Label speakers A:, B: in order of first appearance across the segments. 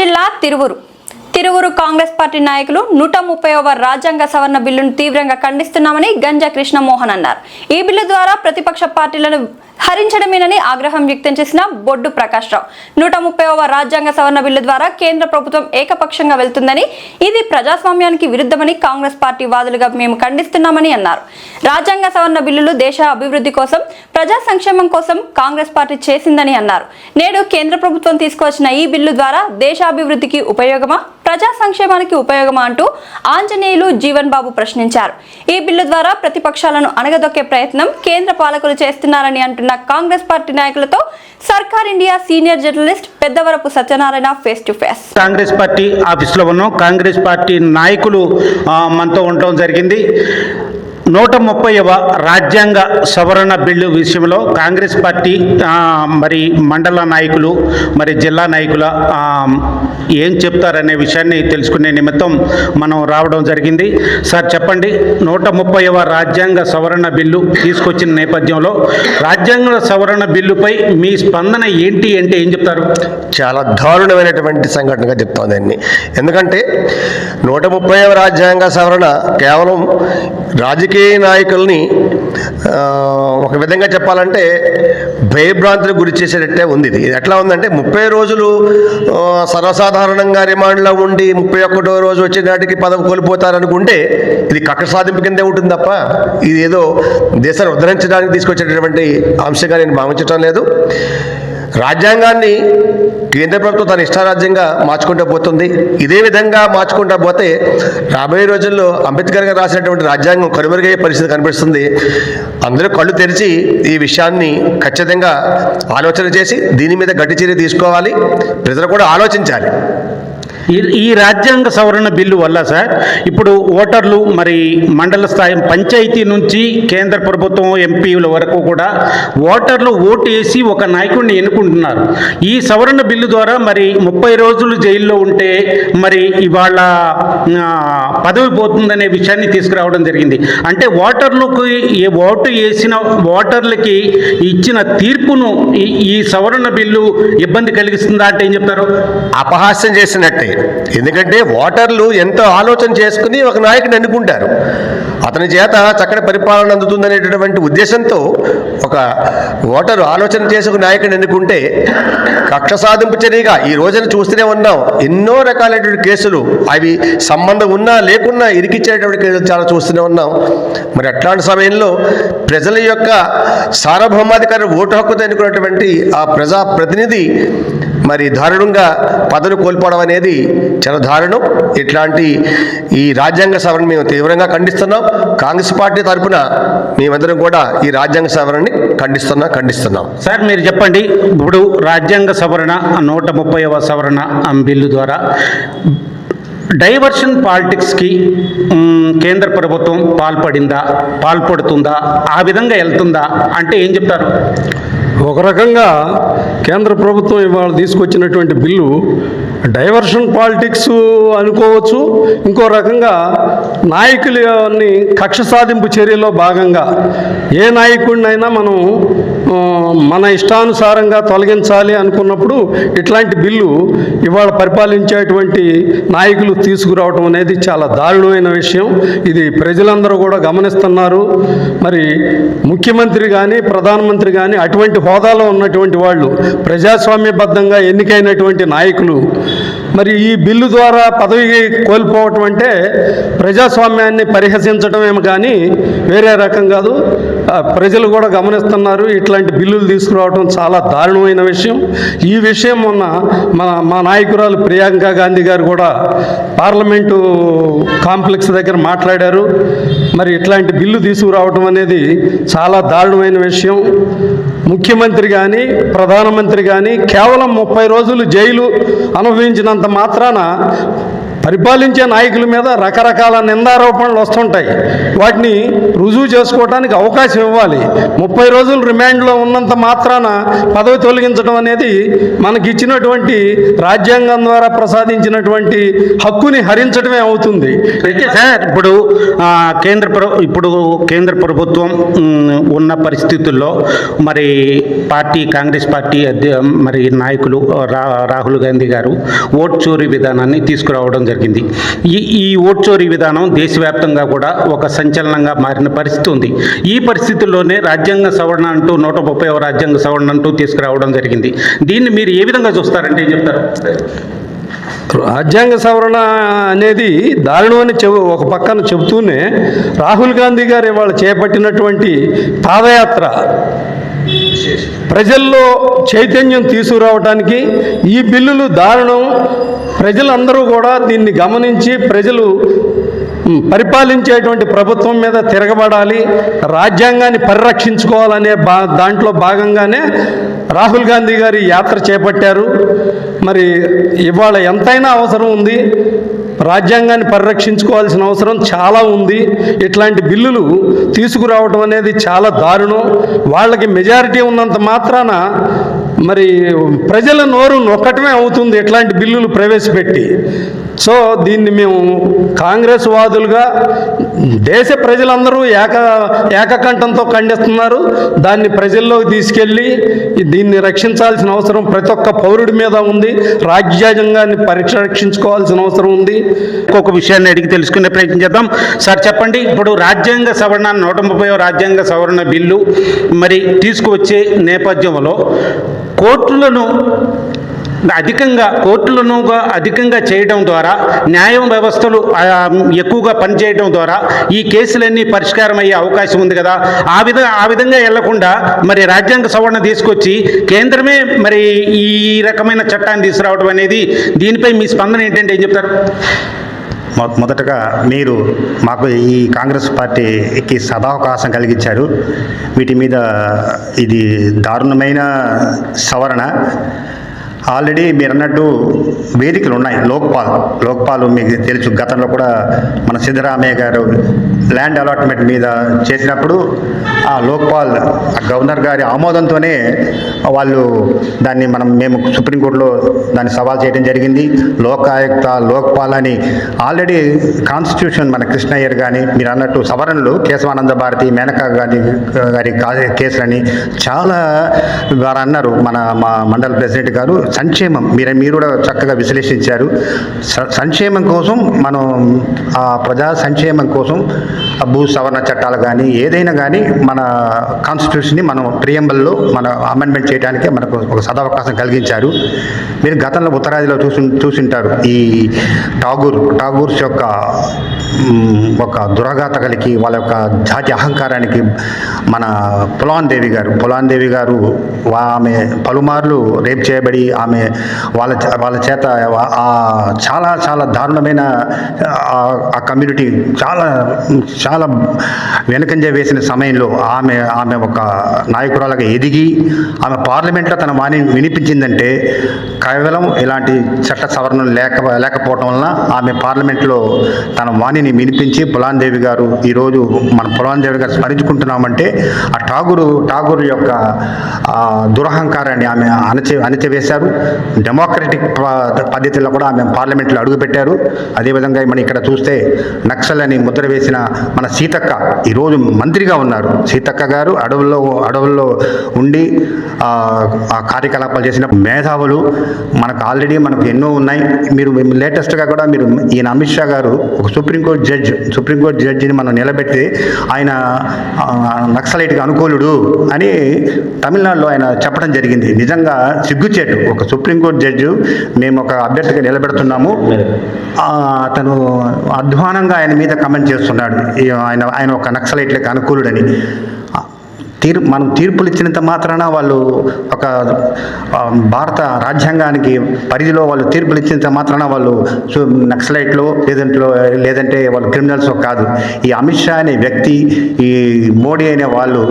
A: జిల్లా తిరువురు. తిరువురు కాంగ్రెస్ పార్టీ నాయకులు నూట ముప్పైవ రాజ్యాంగ సవరణ బిల్లును తీవ్రంగా ఖండిస్తున్నామని గంజా కృష్ణమోహన్ అన్నారు. ఈ బిల్లు ద్వారా ప్రతిపక్ష పార్టీలను హరించడమేనని ఆగ్రహం వ్యక్తం చేసిన బొడ్డు ప్రకాష్ రావు. నూట ముప్పైవ రాజ్యాంగ సవరణ బిల్లు ద్వారా కేంద్ర ప్రభుత్వం ఏకపక్షంగా వెళ్తుందని ఇది ప్రజాస్వామ్యానికి విరుద్ధమని కాంగ్రెస్ పార్టీ వాదులుగా మేము ఖండిస్తున్నామని అన్నారు. రాజ్యాంగ సవరణ బిల్లులు దేశ అభివృద్ధి కోసం ప్రజా సంక్షేమం కోసం కాంగ్రెస్ పార్టీ చేసిందని అన్నారు. నేడు కేంద్ర ప్రభుత్వం తీసుకువచ్చిన ఈ బిల్లు ద్వారా దేశాభివృద్ధికి ఉపయోగమా ప్రజా సంక్షేమానికి ఉపయోగమా అంటూ ఆంజనేయులు జీవన్ బాబు ప్రశ్నించారు. ఈ బిల్లు ద్వారా ప్రతిపక్షాలను అణగదొక్కే ప్రయత్నం కేంద్ర పాలకులు చేస్తున్నారని అంటున్నారు అంటున్న కాంగ్రెస్ పార్టీ నాయకులతో Sarkar India senior journalist Peddavarapu Satyanarayana face to face
B: Congress party ఆఫీస్లో ఉన్నాం. కాంగ్రెస్ పార్టీ నాయకులు మనతో ఉండటం జరిగింది. నూట ముప్పైవ రాజ్యాంగ సవరణ బిల్లు విషయంలో కాంగ్రెస్ పార్టీ మరి మండల నాయకులు మరి జిల్లా నాయకుల ఏం చెప్తారనే విషయాన్ని తెలుసుకునే నిమిత్తం మనం రావడం జరిగింది. సార్ చెప్పండి. నూట ముప్పైవ రాజ్యాంగ సవరణ బిల్లు తీసుకొచ్చిన నేపథ్యంలో రాజ్యాంగ సవరణ బిల్లుపై మీ స్పందన ఏంటి అంటే ఏం చెప్తారు?
C: చాలా దారుణమైనటువంటి సంఘటనగా చెప్తాను దాన్ని. ఎందుకంటే నూట ముప్పైవ రాజ్యాంగ సవరణ కేవలం రాజకీయ నాయకుల్ని ఒక విధంగా చెప్పాలంటే భయభ్రాంతులకు గురి చేసేటట్టే ఉంది ఇది. ఎట్లా ఉందంటే ముప్పై రోజులు సర్వసాధారణంగా రిమాండ్లో ఉండి ముప్పై ఒకటో రోజు వచ్చే నాటికి పదవి కోల్పోతారనుకుంటే ఇది కక్ష సాధింపు కిందే ఉంటుంది తప్ప ఇది ఏదో దేశాన్ని ఉద్ధరించడానికి తీసుకొచ్చేటటువంటి అంశంగా నేను భావించటం లేదు. రాజ్యాంగాన్ని కేంద్ర ప్రభుత్వం తన ఇష్టారాజ్యంగా మార్చుకుంటూ పోతుంది. ఇదే విధంగా మార్చుకుంటూ పోతే రాబోయే రోజుల్లో అంబేద్కర్ గారు రాసినటువంటి రాజ్యాంగం కనుమరుగయ్యే పరిస్థితి కనిపిస్తుంది. అందరూ కళ్ళు తెరిచి ఈ విషయాన్ని ఖచ్చితంగా ఆలోచన చేసి దీని మీద గట్టి చర్య తీసుకోవాలి. ప్రజలు కూడా ఆలోచించాలి.
B: ఈ ఈ రాజ్యాంగ సవరణ బిల్లు వల్ల సార్ ఇప్పుడు ఓటర్లు మరి మండల స్థాయి పంచాయతీ నుంచి కేంద్ర ప్రభుత్వం ఎంపీల వరకు కూడా ఓటర్లు ఓటు వేసి ఒక నాయకుడిని ఎన్నుకుంటున్నారు. ఈ సవరణ బిల్లు ద్వారా మరి ముప్పై రోజులు జైల్లో ఉంటే మరి ఇవాళ పదవి పోతుందనే విషయాన్ని తీసుకురావడం జరిగింది. అంటే ఓటర్లకు ఓటు వేసిన ఓటర్లకి ఇచ్చిన తీర్పును ఈ ఈ సవరణ బిల్లు ఇబ్బంది కలిగిస్తుందా అంటే ఏం చెప్తారు?
C: అపహాస్యం చేసినట్టే. ఎందుకంటే ఓటర్లు ఎంతో ఆలోచన చేసుకుని ఒక నాయకుడిని ఎన్నుకుంటారు? అతని చేత చక్కటి పరిపాలన అందుతుందనేటటువంటి ఉద్దేశంతో ఒక ఓటరు ఆలోచన చేసి ఒక నాయకుడిని ఎన్నుకుంటే కక్ష సాధింపు చర్యగా ఈ రోజున చూస్తూనే ఉన్నాం. ఎన్నో రకాలైనటువంటి కేసులు అవి సంబంధం ఉన్నా లేకున్నా ఇరికిచ్చేటటువంటి కేసులు చాలా చూస్తూనే ఉన్నాం. మరి అట్లాంటి సమయంలో ప్రజల యొక్క సార్వభౌమాధికారి ఓటు హక్కుతో ఎన్నుకున్నటువంటి ఆ ప్రజా ప్రతినిధి మరి దారుణంగా పదవి కోల్పోవడం అనేది చాలా దారుణం. ఇట్లాంటి ఈ రాజ్యాంగ సవరణ మేము తీవ్రంగా ఖండిస్తున్నాం. కాంగ్రెస్ పార్టీ తరఫున మేమందరం కూడా ఈ రాజ్యాంగ సవరణని ఖండిస్తున్నా ఖండిస్తున్నాం.
B: సార్ మీరు చెప్పండి. ఇప్పుడు రాజ్యాంగ సవరణ నూట ముప్పైవ సవరణ బిల్లు ద్వారా డైవర్షన్ పాలిటిక్స్కి కేంద్ర ప్రభుత్వం పాల్పడిందా పాల్పడుతుందా ఆ విధంగా వెళ్తుందా అంటే ఏం చెప్తారు?
D: ఒక రకంగా కేంద్ర ప్రభుత్వం ఇవాళ తీసుకొచ్చినటువంటి బిల్లు డైవర్షన్ పాలిటిక్స్ అనుకోవచ్చు. ఇంకో రకంగా నాయకులని కక్ష సాధింపు చర్యలో భాగంగా ఏ నాయకుడినైనా మనం మన ఇష్టానుసారంగా తొలగించాలి అనుకున్నప్పుడు ఇట్లాంటి బిల్లు ఇవాళ పరిపాలించేటువంటి నాయకులు తీసుకురావడం అనేది చాలా దారుణమైన విషయం. ఇది ప్రజలందరూ కూడా గమనిస్తున్నారు. మరి ముఖ్యమంత్రి కానీ ప్రధానమంత్రి కానీ అటువంటి హోదాలో ఉన్నటువంటి వాళ్ళు ప్రజాస్వామ్యబద్ధంగా ఎన్నికైనటువంటి నాయకులు మరి ఈ బిల్లు ద్వారా పదవి కోల్పోవటం అంటే ప్రజాస్వామ్యాన్ని పరిహసించడమేమో కానీ వేరే రకం కాదు. ప్రజలు కూడా గమనిస్తున్నారు. ఇట్లాంటి బిల్లులు తీసుకురావడం చాలా దారుణమైన విషయం. ఈ విషయం మొన్న మన మా నాయకురాలు ప్రియాంక గాంధీ గారు కూడా పార్లమెంటు కాంప్లెక్స్ దగ్గర మాట్లాడారు. మరి ఇట్లాంటి బిల్లు తీసుకురావడం అనేది చాలా దారుణమైన విషయం. ముఖ్యమంత్రి కానీ ప్రధానమంత్రి కానీ కేవలం ముప్పై రోజులు జైలు అనుభవించినంత మాత్రాన పరిపాలించే నాయకుల మీద రకరకాల నిందారోపణలు వస్తుంటాయి. వాటిని రుజువు చేసుకోవడానికి అవకాశం ఇవ్వాలి. ముప్పై రోజులు రిమాండ్లో ఉన్నంత మాత్రాన పదవి తొలగించడం అనేది మనకి ఇచ్చినటువంటి రాజ్యాంగం ద్వారా ప్రసాదించినటువంటి హక్కుని హరించడమే అవుతుంది.
B: అయితే సార్ ఇప్పుడు కేంద్ర ఇప్పుడు కేంద్ర ప్రభుత్వం ఉన్న పరిస్థితుల్లో మరి పార్టీ కాంగ్రెస్ పార్టీ మరి నాయకులు రా రాహుల్ గాంధీ గారు ఓట్ చోరీ విధానాన్ని తీసుకురావడం జరిగింది ఈ ఈ ఓట్చోరీ విధానం దేశవ్యాప్తంగా కూడా ఒక సంచలనంగా మారిన పరిస్థితి ఉంది. ఈ పరిస్థితుల్లోనే రాజ్యాంగ సవరణ అంటూ నూట ముప్పై రాజ్యాంగ సవరణ అంటూ తీసుకురావడం జరిగింది. దీన్ని మీరు ఏ విధంగా చూస్తారంటే ఏం చెప్తారు?
D: రాజ్యాంగ సవరణ అనేది దారుణమని చెబు ఒక పక్కన చెబుతూనే రాహుల్ గాంధీ గారు ఇవాళ చేపట్టినటువంటి పాదయాత్ర ప్రజల్లో చైతన్యం తీసుకురావడానికి ఈ బిల్లులు దారుణం. ప్రజలందరూ కూడా దీన్ని గమనించి ప్రజలు పరిపాలించేటువంటి ప్రభుత్వం మీద తిరగబడాలి రాజ్యాంగాన్ని పరిరక్షించుకోవాలనే బా దాంట్లో భాగంగానే రాహుల్ గాంధీ గారి యాత్ర చేపట్టారు. మరి ఇవాళ ఎంతైనా అవసరం ఉంది. రాజ్యాంగాన్ని పరిరక్షించుకోవాల్సిన అవసరం చాలా ఉంది. ఇట్లాంటి బిల్లులు తీసుకురావడం అనేది చాలా దారుణం. వాళ్ళకి మెజారిటీ ఉన్నంత మాత్రాన మరి ప్రజల నోరు నొక్కటమే అవుతుంది ఇట్లాంటి బిల్లులు ప్రవేశపెట్టి. సో దీన్ని మేము కాంగ్రెస్ వాదులుగా దేశ ప్రజలందరూ ఏక ఏకకంఠంతో ఖండిస్తున్నారు. దాన్ని ప్రజల్లోకి తీసుకెళ్ళి దీన్ని రక్షించాల్సిన అవసరం ప్రతి ఒక్క పౌరుడి మీద ఉంది. రాజ్యాంగాన్ని పరిరక్షించుకోవాల్సిన అవసరం ఉంది.
B: ఒక్కొక్క విషయాన్ని అడిగి తెలుసుకునే ప్రయత్నం చేద్దాం. సార్ చెప్పండి. ఇప్పుడు రాజ్యాంగ సవరణ నూట ముప్పై రాజ్యాంగ సవరణ బిల్లు మరి తీసుకువచ్చే నేపథ్యంలో కోర్టులను అధికంగా కోర్టులను అధికంగా చేయడం ద్వారా న్యాయం వ్యవస్థలు ఎక్కువగా పనిచేయడం ద్వారా ఈ కేసులన్నీ పరిష్కారం అయ్యే అవకాశం ఉంది కదా. ఆ విధ ఆ విధంగా వెళ్ళకుండా మరి రాజ్యాంగ సవరణ తీసుకొచ్చి కేంద్రమే మరి ఈ రకమైన చట్టాన్ని తీసుకురావడం అనేది దీనిపై మీ స్పందన ఏంటంటే ఏం చెప్తారు?
E: మొదటగా మీరు మాకు ఈ కాంగ్రెస్ పార్టీకి సదావకాశం కలిగించారు. వీటి మీద ఇది దారుణమైన సవరణ. ఆల్రెడీ మీరు అన్నట్టు వేదికలు ఉన్నాయి. లోక్పాల్ లోక్పాల్ మీకు తెలుసు. గతంలో కూడా మన సిద్ధరామయ్య గారు ల్యాండ్ అలాట్మెంట్ మీద చేసినప్పుడు ఆ లోక్పాల్ ఆ గవర్నర్ గారి ఆమోదంతోనే వాళ్ళు దాన్ని మనం మేము సుప్రీంకోర్టులో దాన్ని సవాల్ చేయడం జరిగింది. లోకాయుక్త లోక్పాల్ అని ఆల్రెడీ కాన్స్టిట్యూషన్ మన కృష్ణయ్యర్ కానీ మీరు అన్నట్టు సవరణలు కేశవానంద భారతి మేనకా గారి గారి కేసులని చాలా వారు అన్నారు మన మా మండల ప్రెసిడెంట్ గారు. సంక్షేమం మీరు మీరు కూడా చక్కగా విశ్లేషించారు. స- సంక్షేమం కోసం మనం ఆ ప్రజా సంక్షేమం కోసం ఆ భూ సవరణ చట్టాలు కానీ ఏదైనా కానీ మన కాన్స్టిట్యూషన్ని మనం ప్రియంబల్లో మన అమెండ్మెంట్ చేయడానికే మనకు ఒక సదావకాశం కలిగించారు మీరు గతంలో ఉత్తరాదిలో చూసి చూసింటారు ఈ ఠాగూర్ ఠాగూర్స్ యొక్క ఒక దురఘాతకలికి వాళ్ళ యొక్క జాతి అహంకారానికి మన పులాన్ దేవి గారు పులాన్ దేవి గారు ఆమె పలుమార్లు రేప్ చేయబడి ఆమె వాళ్ళ వాళ్ళ చేత చాలా చాలా దారుణమైన ఆ- ఆ కమ్యూనిటీ చాలా చాలా వెనుకంజ వేసిన సమయంలో ఆమె ఆమె ఒక నాయకురాలుగా ఎదిగి ఆమె పార్లమెంట్లో తన వాణి వినిపించిందంటే కేవలం ఇలాంటి చట్ట సవరణలు లేక లేకపోవటం వలన ఆమె పార్లమెంట్లో తన వాణిని వినిపించి పులాందేవి గారు ఈరోజు మన పులాందేవి గారు స్మరించుకుంటున్నామంటే ఆ ఠాగూరు ఠాగూర్ యొక్క దురహంకారాన్ని ఆమె అణచి అణచివేశారు. డెమోక్రటిక్ ప- పద్ధతిలో కూడా ఆమె పార్లమెంట్లో అడుగుపెట్టారు. అదేవిధంగా మనం ఇక్కడ చూస్తే నక్సల్ అని ముద్ర వేసిన మన సీతక్క ఈరోజు మంత్రిగా ఉన్నారు. సీతక్క గారు అడవుల్లో అడవుల్లో ఉండి ఆ, కార్యకలాపాలు చేసిన మేధావులు మనకు ఆల్రెడీ మనకు ఎన్నో ఉన్నాయి. మీరు లేటెస్ట్గా కూడా మీరు ఈయన అమిత్ షా గారు ఒక సుప్రీంకోర్టు జడ్జ్ సుప్రీంకోర్టు జడ్జిని మనం నిలబెట్టి ఆయన నక్సలైట్గా నక్సలైట్కి అనుకూలుడు అని తమిళనాడులో ఆయన చెప్పడం జరిగింది. నిజంగా సిగ్గుచేటు. ఒక సుప్రీంకోర్టు జడ్జి మేము ఒక అభ్యర్థిగా నిలబెడుతున్నాము. అతను అధ్వానంగా ఆయన మీద కమెంట్ చేస్తున్నాడు. ఆయన ఆయన ఒక నక్సలైట్లకు అనుకూలుడని. తీర్ మనం తీర్పులు ఇచ్చినంత మాత్రాన వాళ్ళు ఒక భారత రాజ్యాంగానికి పరిధిలో వాళ్ళు తీర్పులు ఇచ్చినంత మాత్రాన వాళ్ళు నక్సలైట్లు లేదంటే లేదంటే వాళ్ళు క్రిమినల్స్ కాదు. ఈ అమిత్ షా అనే వ్యక్తి ఈ మోడీ అనే వాళ్ళు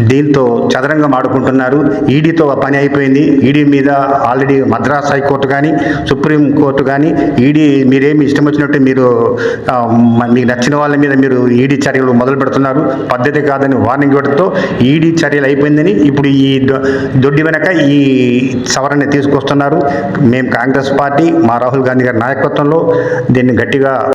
E: దీంతో చదరంగం ఆడుకుంటున్నారు. ఈడీతో పని అయిపోయింది. ఈడీ మీద ఆల్రెడీ మద్రాస్ హైకోర్టు కానీ సుప్రీం కోర్టు కానీ ఈడీ మీరేమి ఇష్టం వచ్చినట్టు మీరు మీకు నచ్చిన వాళ్ళ మీద మీరు ఈడీ చర్యలు మొదలు పెడుతున్నారు. పద్ధతి కాదని వార్నింగ్ ఇవ్వడంతో ఈడీ చర్యలు అయిపోయిందని ఇప్పుడు ఈ దొ- దొడ్డి వెనక ఈ సవరణ తీసుకొస్తున్నారు. మేము కాంగ్రెస్ పార్టీ మా రాహుల్ గాంధీ గారి నాయకత్వంలో దీన్ని గట్టిగా